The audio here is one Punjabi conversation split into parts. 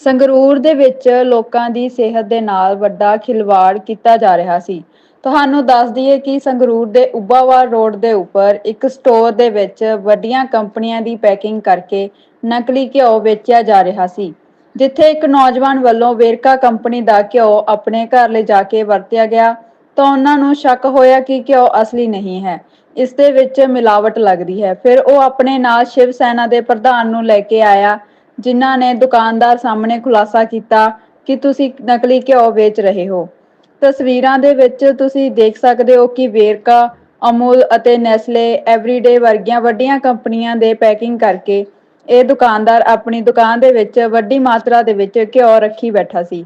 ਸੰਗਰੂਰ ਦੇ ਵਿੱਚ ਲੋਕਾਂ ਦੀ ਸਿਹਤ ਦੇ ਨਾਲ ਵੱਡਾ ਖਿਲਵਾੜ ਕੀਤਾ ਜਾ ਰਿਹਾ ਸੀ। ਤੁਹਾਨੂੰ ਦੱਸ ਦਈਏ ਕਿ ਸੰਗਰੂਰ ਦੇ ਉੱਬਾਵਾਰ ਰੋਡ ਦੇ ਉੱਪਰ ਇੱਕ ਸਟੋਰ ਦੇ ਵਿੱਚ ਵੱਡੀਆਂ ਕੰਪਨੀਆਂ ਦੀ ਪੈਕਿੰਗ ਕਰਕੇ ਨਕਲੀ ਘਿਓ ਵੇਚਿਆ ਜਾ ਰਿਹਾ ਸੀ, ਜਿੱਥੇ ਇੱਕ ਨੌਜਵਾਨ ਵੱਲੋਂ ਵੇਰਕਾ ਕੰਪਨੀ ਦਾ ਘਿਓ ਆਪਣੇ ਘਰ ਲੈ ਜਾ ਕੇ ਵਰਤਿਆ ਗਿਆ, ਤਾਂ ਉਹਨਾਂ ਨੂੰ ਸ਼ੱਕ ਹੋਇਆ ਕਿ ਘਿਓ ਅਸਲੀ ਨਹੀਂ ਹੈ। ਇਸ ਦੇ ਵਿੱਚ ਮਿਲਾਵਟ ਲੱਗਦੀ ਹੈ। ਫਿਰ ਉਹ ਆਪਣੇ ਨਾਲ ਸ਼ਿਵ ਸੈਨਾ ਦੇ ਪ੍ਰਧਾਨ ਨੂੰ ਲੈ ਕੇ ਆਇਆ ਜਿਨ੍ਹਾਂ ਨੇ ਦੁਕਾਨਦਾਰ ਸਾਹਮਣੇ ਖੁਲਾਸਾ ਕੀਤਾ ਕਿ ਤੁਸੀਂ ਨਕਲੀ ਘਿਓ ਵੇਚ ਰਹੇ ਹੋ। ਤਸਵੀਰਾਂ ਦੇ ਵਿੱਚ ਤੁਸੀਂ ਦੇਖ ਸਕਦੇ ਹੋ ਕਿ ਵੇਰਕਾ, ਅਮੂਲ ਅਤੇ ਨੈਸਲੇ ਐਵਰੀਡੇ ਵਰਗੀਆਂ ਵੱਡੀਆਂ ਕੰਪਨੀਆਂ ਦੇ ਪੈਕਿੰਗ ਕਰਕੇ ਇਹ ਦੁਕਾਨਦਾਰ ਆਪਣੀ ਦੁਕਾਨ ਦੇ ਵਿੱਚ ਵੱਡੀ ਮਾਤਰਾ ਦੇ ਵਿੱਚ ਘਿਓ ਰੱਖੀ ਬੈਠਾ ਸੀ।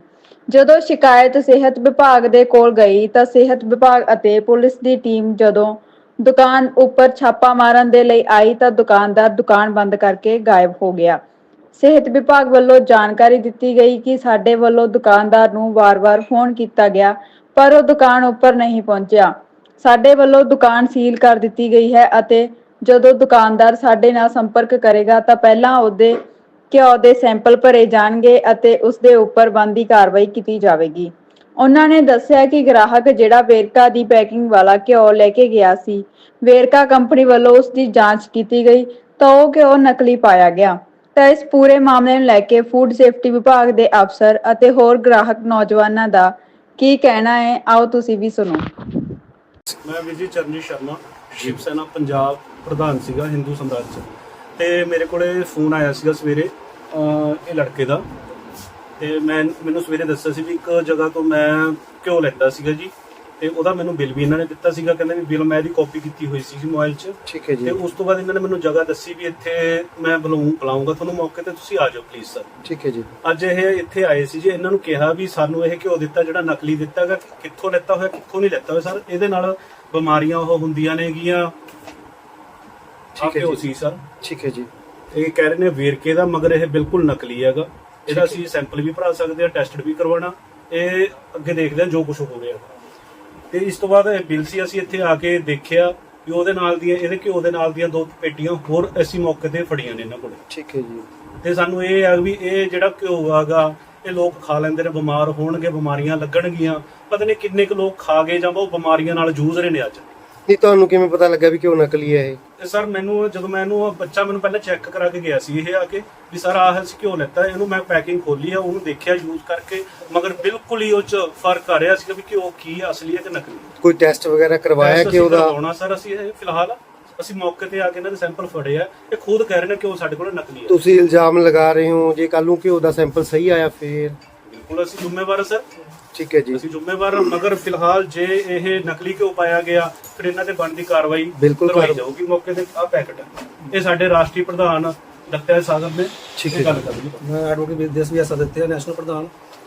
ਜਦੋਂ ਸ਼ਿਕਾਇਤ ਸਿਹਤ ਵਿਭਾਗ ਦੇ ਕੋਲ ਗਈ ਤਾਂ ਸਿਹਤ ਵਿਭਾਗ ਅਤੇ ਪੁਲਿਸ ਦੀ ਟੀਮ ਜਦੋਂ ਦੁਕਾਨ ਉੱਪਰ ਛਾਪਾ ਮਾਰਨ ਦੇ ਲਈ ਆਈ ਤਾਂ ਦੁਕਾਨਦਾਰ ਦੁਕਾਨ ਬੰਦ ਕਰਕੇ ਗਾਇਬ ਹੋ ਗਿਆ। ਸਿਹਤ ਵਿਭਾਗ ਵੱਲੋਂ ਜਾਣਕਾਰੀ ਦਿੱਤੀ ਗਈ ਕਿ ਸਾਡੇ ਵੱਲੋਂ ਦੁਕਾਨਦਾਰ ਨੂੰ ਵਾਰ-ਵਾਰ ਫੋਨ ਕੀਤਾ ਗਿਆ, ਪਰ ਉਹ ਦੁਕਾਨ ਉੱਪਰ ਨਹੀਂ ਪਹੁੰਚਿਆ। ਸਾਡੇ ਵੱਲੋਂ ਦੁਕਾਨ ਸੀਲ ਕਰ ਦਿੱਤੀ ਗਈ ਹੈ ਅਤੇ ਜਦੋਂ ਦੁਕਾਨਦਾਰ ਸਾਡੇ ਨਾਲ ਸੰਪਰਕ ਕਰੇਗਾ ਤਾਂ ਪਹਿਲਾਂ ਉਹਦੇ, ਘਿਓ ਦੇ ਸੈਂਪਲ ਭਰੇ ਜਾਣਗੇ ਅਤੇ ਉਸ ਦੇ ਉੱਪਰ ਬਣਦੀ ਕਾਰਵਾਈ ਕੀਤੀ ਜਾਵੇਗੀ। ਉਹਨਾਂ ਨੇ ਦੱਸਿਆ ਕਿ ਗ੍ਰਾਹਕ ਜਿਹੜਾ ਵੇਰਕਾ ਦੀ ਪੈਕਿੰਗ ਵਾਲਾ ਘਿਓ ਲੈ ਕੇ ਗਿਆ ਸੀ, ਵੇਰਕਾ ਕੰਪਨੀ ਵੱਲੋਂ ਉਸ ਦੀ ਜਾਂਚ ਕੀਤੀ ਗਈ, ਤਾਂ ਉਹ ਘਿਓ ਨਕਲੀ ਪਾਇਆ ਗਿਆ। ਤਾਂ ਇਸ ਪੂਰੇ ਮਾਮਲੇ ਨੂੰ ਲੈ ਕੇ ਫੂਡ ਸੇਫਟੀ ਵਿਭਾਗ ਦੇ ਅਫਸਰ ਅਤੇ ਹੋਰ ਗ੍ਰਾਹਕ ਨੌਜਵਾਨਾਂ ਦਾ ਕੀ ਕਹਿਣਾ ਹੈ? ਆਓ ਤੁਸੀਂ ਵੀ ਸੁਣੋ। ਮੈਂ ਵਿਜੇ ਚਰਨੀ ਸ਼ਰਮਾ, ਸ਼ਿਵ ਸੈਨਾ, ਪੰਜਾਬ ਪ੍ਰਧਾਨ ਸੀਗਾ, ਹਿੰਦੂ ਸਮਰਾਜ ਤੇ ਮੇਰੇ ਕੋਲੇ ਫੋਨ ਆਇਆ ਸੀਗਾ ਸਵੇਰੇ ਇਹ ਲੜਕੇ ਦਾ। ਤੇ ਮੈਂ, ਮੈਨੂੰ ਸਵੇਰੇ ਦੱਸਿਆ ਸੀ ਵੀ ਇੱਕ ਜਗ੍ਹਾ ਤੋਂ ਮੈਂ ਘਿਓ ਲੈਂਦਾ ਸੀਗਾ ਜੀ। ਤੇ ਉਹਦਾ ਮੈਨੂੰ ਬਿੱਲ ਵੀ ਇਹਨਾਂ ਨੇ ਦਿੱਤਾ ਸੀਗਾ ਕਹਿੰਦੇ ਵੀ ਬਿੱਲ ਮੈਂ ਇਹਦੀ ਕਾਪੀ ਕੀਤੀ ਹੋਈ ਸੀ ਮੋਬਾਈਲ 'ਚ। ਠੀਕ ਹੈ ਤੇ ਜੀ ਉਸ ਤੋਂ ਬਾਅਦ ਇਹਨਾਂ ਨੇ ਮੈਨੂੰ ਜਗ੍ਹਾ ਦੱਸੀ ਵੀ ਇੱਥੇ ਮੈਂ ਬੁਲਾਉਂ ਬੁਲਾਉਂਗਾ ਤੁਹਾਨੂੰ ਮੌਕੇ ਤੇ ਤੁਸੀਂ ਆ ਜਾਓ ਪਲੀਜ਼ ਸਰ ਠੀਕ ਹੈ ਜੀ। ਅੱਜ ਇਹ ਇੱਥੇ ਆਏ ਸੀ ਜੀ ਇਹਨਾਂ ਨੂੰ ਕਿਹਾ ਵੀ ਸਾਨੂੰ ਇਹ ਘਿਓ ਦਿੱਤਾ ਜਿਹੜਾ ਨਕਲੀ ਦਿੱਤਾਗਾ ਕਿੱਥੋਂ ਲੈਤਾ ਹੋਇਆ ਕਿੱਥੋਂ ਨਹੀਂ ਲੈਤਾ ਹੋਇਆ ਸਰ ਇਹਦੇ ਨਾਲ ਬਿਮਾਰੀਆਂ ਉਹ ਹੁੰਦੀਆਂ ਨੇਗੀਆਂ ਠੀਕ ਹੈ ਜੀ। ਸਰ ਠੀਕ ਹੈ ਜੀ। ਇਹ ਕਹਿ ਰਹੇ ਨੇ ਵੇਰਕੇ ਦਾ ਮਗਰ ਇਹ ਬਿਲਕੁਲ ਨਕਲੀ ਹੈਗਾ। ਇਹਦਾ। ਅਸੀਂ ਸੈਂਪਲ ਵੀ ਭਰਾ ਸਕਦੇ ਹਾਂ ਟੈਸਟ ਵੀ ਕਰਵਾਉਣਾ। ਇਹ ਅੱਗੇ ਦੇਖਦੇ ਹਾਂ ਜੋ ਕੁਝ ਹੋ ਰਿਹਾ। ਤੇ ਇਸ ਤੋਂ ਬਾਅਦ ਬਿੱਲ ਸੀ ਅਸੀਂ ਇੱਥੇ ਆ ਕੇ ਦੇਖਿਆ ਵੀ ਉਹਦੇ ਨਾਲ ਦੀਆਂ ਇਹਦੇ ਘਿਓ ਦੇ ਨਾਲ ਦੀਆਂ ਦੋ ਪੇਟੀਆਂ ਹੋਰ ਅਸੀਂ ਮੌਕੇ ਤੇ ਫੜੀਆਂ ਨੇ ਇਹਨਾਂ ਕੋਲੇ। ਠੀਕ ਹੈ ਜੀ। ਤੇ ਸਾਨੂੰ ਇਹ ਆ ਵੀ ਇਹ ਜਿਹੜਾ ਘਿਓ ਆਗਾ ਇਹ ਲੋਕ ਖਾ ਲੈਂਦੇ ਨੇ ਬਿਮਾਰ ਹੋਣਗੇ ਬਿਮਾਰੀਆਂ ਲੱਗਣਗੀਆਂ। ਪਤਾ ਨਹੀਂ ਕਿੰਨੇ ਕੁ ਲੋਕ ਖਾ ਗਏ ਜਾਂ ਉਹ ਬਿਮਾਰੀਆਂ ਨਾਲ ਜੂਝ ਰਹੇ ਨੇ ਅੱਜ। ਨਹੀਂ ਤੁਹਾਨੂੰ ਕਿਵੇਂ ਪਤਾ ਲੱਗਾ ਵੀ ਕਿਉਂ ਨਕਲੀ ਹੈ ਇਹ? ਤੇ ਸਰ ਮੈਨੂੰ ਜਦੋਂ ਮੈਂ ਇਹਨੂੰ ਬੱਚਾ ਮੈਨੂੰ ਪਹਿਲਾਂ ਚੈੱਕ ਕਰਾ ਕੇ ਗਿਆ ਸੀ ਇਹ ਆ ਕੇ ਵੀ ਸਰ ਆਹ ਅਸੀਂ ਘਿਓ ਲੈਤਾ ਇਹਨੂੰ ਮੈਂ ਪੈਕਿੰਗ ਖੋਲੀ ਆ ਉਹਨੂੰ ਦੇਖਿਆ ਯੂਜ਼ ਕਰਕੇ ਮਗਰ ਬਿਲਕੁਲ ਹੀ ਉਹ ਚ ਫ਼ਰਕ ਆ ਰਿਹਾ ਸੀ ਵੀ ਘਿਓ ਕੀ ਅਸਲੀ ਹੈ ਕਿ ਨਕਲੀ ਹੈ। ਕੋਈ ਟੈਸਟ ਵਗੈਰਾ ਕਰਵਾਇਆ ਕਿ ਅਸੀਂ ਉਹਦਾ ਕਰਵਾਉਣਾ ਸਰ ਅਸੀਂ ਇਹ ਫਿਲਹਾਲ ਅਸੀਂ ਮੌਕੇ ਤੇ ਆ ਕੇ ਇਹਨਾਂ ਦੇ ਸੈਂਪਲ ਫੜੇ ਆ ਇਹ ਖੁਦ ਕਹਿ ਰਹੇ ਨੇ ਕਿ ਉਹ ਸਾਡੇ ਕੋਲ ਨਕਲੀ ਹੈ। ਤੁਸੀਂ ਇਲਜ਼ਾਮ ਲਗਾ ਰਹੇ ਹੋ ਜੇ ਕੱਲ ਨੂੰ ਘਿਓ ਦਾ ਸੈਂਪਲ ਸਹੀ ਆਇਆ ਫੇਰ? ਬਿਲਕੁਲ ਅਸੀਂ ਜ਼ਿੰਮੇਵਾਰ ਹਾਂ ਸਰ। ਠੀਕ ਹੈ ਜੀ। ਅਸੀਂ ਜ਼ਿੰਮੇਵਾਰ ਹਾਂ, ਮਗਰ ਫਿਲਹਾਲ ਜੇ ਇਹ ਨਕਲੀ ਕਿਉਂ ਪਾਇਆ ਗਿਆ ਫਿਰ ਇਹਨਾਂ ਤੇ ਬਣਦੀ ਕਾਰਵਾਈ ਬਿਲਕੁਲ ਕਰਵਾਈ ਕਰ- ਜਾਊਗੀ ਮੌਕੇ ਤੇ ਆ ਪੈਕਟ। ਹੈ ਇਹ ਸਾਡੇ ਰਾਸ਼ਟਰੀ ਪ੍ਰਧਾਨ ਡਾਕਟਰ ਸਾਗਰ ਨੇ ਠੀਕ ਇਹ ਹੈ ਗੱਲ ਜੀ। ਕਰਨੀ। ਮੈਂ ਐਡਵੋਕੇਟ ਵਿਦੇਸ਼ ਵੀ ਸਦੱਤਿਆ ਨੈਸ਼ਨਲ ਪ੍ਰਧਾਨ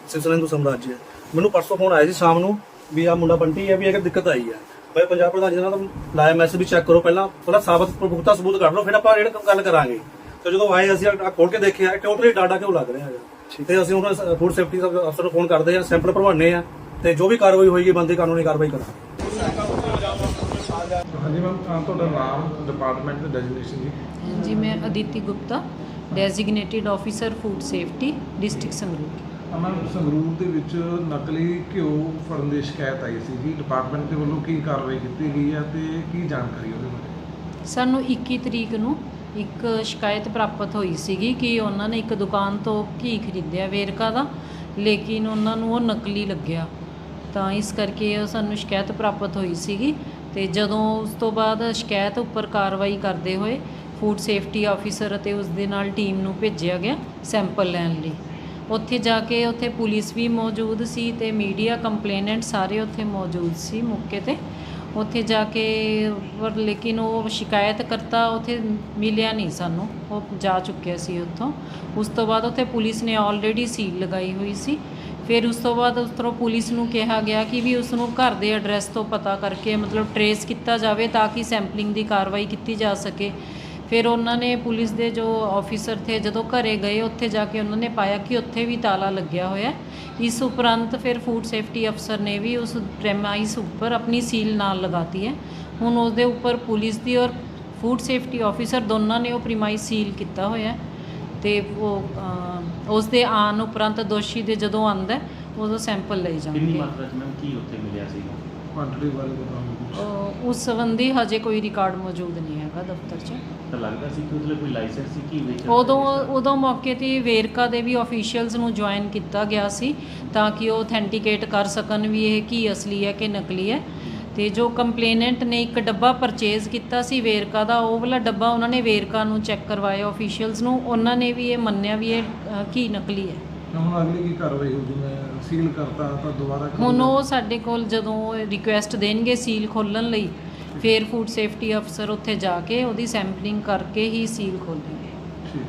ਸਿਵ ਸੈਨਾ ਹਿੰਦੂ ਸਮਰਾਜ ਮੈਨੂੰ ਪਰਸੋਂ ਫੋਨ ਆਇਆ ਸੀ ਸ਼ਾਮ ਨੂੰ ਵੀ ਆ ਮੁੰਡਾ ਬੰਟੀ ਹੈ ਵੀ ਇਹ ਦਿੱਕਤ ਆਈ ਹੈ। ਭਾਈ ਪੰਜਾਬ ਪ੍ਰਧਾਨ ਜੀ ਨਾਲ ਲਾਇਆ ਮੈਸੇਜ ਵੀ ਚੈੱਕ ਕਰੋ ਪਹਿਲਾਂ ਪਹਿਲਾਂ ਸਾਬਤ ਪ੍ਰਭੂਤਾ ਸਬੂਤ ਕਰ ਲਓ ਫਿਰ ਆਪਾਂ ਜਿਹੜੇ ਗੱਲ ਕਰਾਂਗੇ। ਤੇ ਜਦੋਂ ਆਏ ਅਸੀਂ ਆ ਖੋਲ ਕੇ ਦੇਖਿਆ ਟੋਟਲੀ ਡਾਟਾ ਕਿਉਂ ਲੱਗ ਰਿਹਾ ਹੈਗਾ। ਤੇ ਅਸੀਂ ਉਹਨਾਂ ਫੂਡ ਸੇਫਟੀ ਅਫਸਰ ਨੂੰ ਫੋਨ ਕਰਦੇ ਆ ਸੈਂਪਲ ਭਰਵਾਉਂਦੇ ਆ ਤੇ ਜੋ ਵੀ ਕਾਰਵਾਈ ਹੋਏਗੀ ਬੰਦੀ ਕਾਨੂੰਨੀ ਕਾਰਵਾਈ ਕਰਾਂਗੇ। ਹਾਂਜੀ ਮੈਮ ਤੁਹਾਡਾ ਨਾਮ ਡਿਪਾਰਟਮੈਂਟ ਤੇ ਡੈਜਿਗਨੇਸ਼ਨ ਜੀ? ਜੀ ਮੈਂ Aditi Gupta designated officer food safety district Sangrur. Ma'am Sangrur ਦੇ ਵਿੱਚ ਨਕਲੀ ਘਿਓ ਫੜਨ ਦੀ ਸ਼ਿਕਾਇਤ ਆਈ ਸੀ ਜੀ। ਡਿਪਾਰਟਮੈਂਟ ਦੇ ਵੱਲੋਂ ਕੀ ਕਾਰਵਾਈ ਕੀਤੀ ਗਈ ਹੈ ਤੇ ਕੀ ਜਾਣਕਾਰੀ ਉਹਦੇ ਬਾਰੇ? ਸਾਨੂੰ 21 ਤਰੀਕ ਨੂੰ ਇੱਕ ਸ਼ਿਕਾਇਤ ਪ੍ਰਾਪਤ ਹੋਈ ਸੀਗੀ ਕਿ ਉਹਨਾਂ ਨੇ ਇੱਕ ਦੁਕਾਨ ਤੋਂ ਘੀ ਖਰੀਦਿਆ, ਵੇਰਕਾ ਦਾ, ਲੇਕਿਨ ਉਹਨਾਂ ਨੂੰ ਉਹ ਨਕਲੀ ਲੱਗਿਆ। ਤਾਂ ਇਸ ਕਰਕੇ ਉਹ ਸਾਨੂੰ ਸ਼ਿਕਾਇਤ ਪ੍ਰਾਪਤ ਹੋਈ ਸੀਗੀ ਤੇ ਜਦੋਂ ਉਸ ਤੋਂ ਬਾਅਦ ਸ਼ਿਕਾਇਤ ਉੱਪਰ ਕਾਰਵਾਈ ਕਰਦੇ ਹੋਏ ਫੂਡ ਸੇਫਟੀ ਆਫੀਸਰ ਅਤੇ ਉਸ ਦੇ ਨਾਲ ਟੀਮ ਨੂੰ ਭੇਜਿਆ ਗਿਆ ਸੈਂਪਲ ਲੈਣ ਲਈ। ਉੱਥੇ ਜਾ ਕੇ ਉੱਥੇ ਪੁਲਿਸ ਵੀ ਮੌਜੂਦ ਸੀ ਤੇ ਮੀਡੀਆ ਕੰਪਲੇਨੈਂਟ ਸਾਰੇ ਉੱਥੇ ਮੌਜੂਦ ਸੀ ਮੌਕੇ ਤੇ। ਉੱਥੇ ਜਾ ਕੇ ਪਰ ਲੇਕਿਨ ਉਹ ਸ਼ਿਕਾਇਤ ਕਰਤਾ ਉੱਥੇ ਮਿਲਿਆ ਨਹੀਂ ਸਾਨੂੰ। ਉਹ ਜਾ ਚੁੱਕਿਆ ਸੀ ਉੱਥੋਂ। ਉਸ ਤੋਂ ਬਾਅਦ ਉੱਥੇ ਪੁਲਿਸ ਨੇ ਆਲਰੇਡੀ ਸੀਲ ਲਗਾਈ ਹੋਈ ਸੀ। ਫਿਰ ਉਸ ਤੋਂ ਬਾਅਦ ਉਸ ਤਰ੍ਹਾਂ ਪੁਲਿਸ ਨੂੰ ਕਿਹਾ ਗਿਆ ਕਿ ਵੀ ਉਸ ਨੂੰ ਘਰ ਦੇ ਐਡਰੈਸ ਤੋਂ ਪਤਾ ਕਰਕੇ ਮਤਲਬ ਟਰੇਸ ਕੀਤਾ ਜਾਵੇ ਤਾਂ ਕਿ ਸੈਂਪਲਿੰਗ ਦੀ ਕਾਰਵਾਈ ਕੀਤੀ ਜਾ ਸਕੇ। ਫਿਰ ਉਹਨਾਂ ਨੇ ਪੁਲਿਸ ਦੇ ਜੋ ਆਫੀਸਰ ਥੇ ਜਦੋਂ ਘਰੇ ਗਏ ਉੱਥੇ ਜਾ ਕੇ ਉਹਨਾਂ ਨੇ ਪਾਇਆ ਕਿ ਉੱਥੇ ਵੀ ਤਾਲਾ ਲੱਗਿਆ ਹੋਇਆ। ਇਸ ਉਪਰੰਤ ਫਿਰ ਫੂਡ ਸੇਫਟੀ ਅਫਸਰ ਨੇ ਵੀ ਉਸ ਪ੍ਰੈਮਾਈਸ ਉੱਪਰ ਆਪਣੀ ਸੀਲ ਨਾਲ ਲਗਾਤੀ ਹੈ। ਹੁਣ ਉਸ ਦੇ ਉੱਪਰ ਪੁਲਿਸ ਦੀ ਔਰ ਫੂਡ ਸੇਫਟੀ ਆਫੀਸਰ ਦੋਨਾਂ ਨੇ ਉਹ ਪ੍ਰੈਮਾਈਸ ਸੀਲ ਕੀਤਾ ਹੋਇਆ ਤੇ ਉਹ ਉਸ ਦੇ ਆਨ ਉਪਰੰਤ ਦੋਸ਼ੀ ਦੇ ਜਦੋਂ ਆਂਦਾ ਉਦੋਂ ਸੈਂਪਲ ਲਏ ਕਿੰਨੀ ਜਾਣਗੇ। ਮਾਤਰਾ ਚ ਮੈਮ ਕੀ ਉੱਥੇ ਮਿਲਿਆ ਸੀਗਾ? ਕੁਆਂਟੀਟੀ ਬਾਰੇ ਬਤਾਓ ਕੁਝ ਅਹ ਉਸ ਸੰਬੰਧੀ ਹਜੇ ਕੋਈ ਰਿਕਾਰਡ ਮੌਜੂਦ ਨਹੀਂ ਹੈਗਾ ਦਫ਼ਤਰ 'ਚ। ਤਾਂ ਲੱਗਦਾ ਸੀ ਕਿ ਉਹਦੇ ਲਈ ਕੋਈ ਲਾਇਸੈਂਸ ਸੀ ਕੀ ਵੇਚ ਉਦੋਂ ਉਦੋਂ ਮੌਕੇ ਤੇ ਵੇਰਕਾ ਦੇ ਵੀ ਆਫੀਸ਼ੀਅਲਸ ਨੂੰ ਜੁਆਇਨ ਕੀਤਾ ਗਿਆ ਸੀ ਤਾਂ ਕਿ ਉਹ ਅਥੈਂਟੀਕੇਟ ਕਰ ਸਕਣ ਵੀ ਇਹ ਕੀ ਅਸਲੀ ਹੈ ਕਿ ਨਕਲੀ ਹੈ। ਤੇ ਜੋ ਕੰਪਲੇਨੈਂਟ ਨੇ ਇੱਕ ਡੱਬਾ ਪਰਚੇਜ਼ ਕੀਤਾ ਸੀ ਵੇਰਕਾ ਦਾ ਉਹ ਵਾਲਾ ਡੱਬਾ ਉਹਨਾਂ ਨੇ ਵੇਰਕਾ ਨੂੰ ਚੈੱਕ ਕਰਵਾਇਆ ਆਫੀਸ਼ੀਅਲਸ ਨੂੰ। ਉਹਨਾਂ ਨੇ ਵੀ ਇਹ ਮੰਨਿਆ ਵੀ ਇਹ ਅ, ਕੀ ਨਕਲੀ ਹੈ। ਹੁਣ ਅਗਲੀ ਕੀ ਕਾਰਵਾਈ ਹੋ ਜਿਵੇਂ ਸੀਲ ਕਰਤਾ ਤਾਂ ਦੁਬਾਰਾ ਕਦੋਂ ਹੁਣ ਉਹ ਸਾਡੇ ਕੋਲ ਜਦੋਂ ਰਿਕੁਐਸਟ ਦੇਣਗੇ ਸੀਲ ਖੋਲਣ ਲਈ ਫਿਰ ਫੂਡ ਸੇਫਟੀ ਅਫਸਰ ਉੱਥੇ ਜਾ ਕੇ ਉਹਦੀ ਸੈਂਪਲਿੰਗ ਕਰਕੇ ਹੀ ਸੀਲ ਹੈ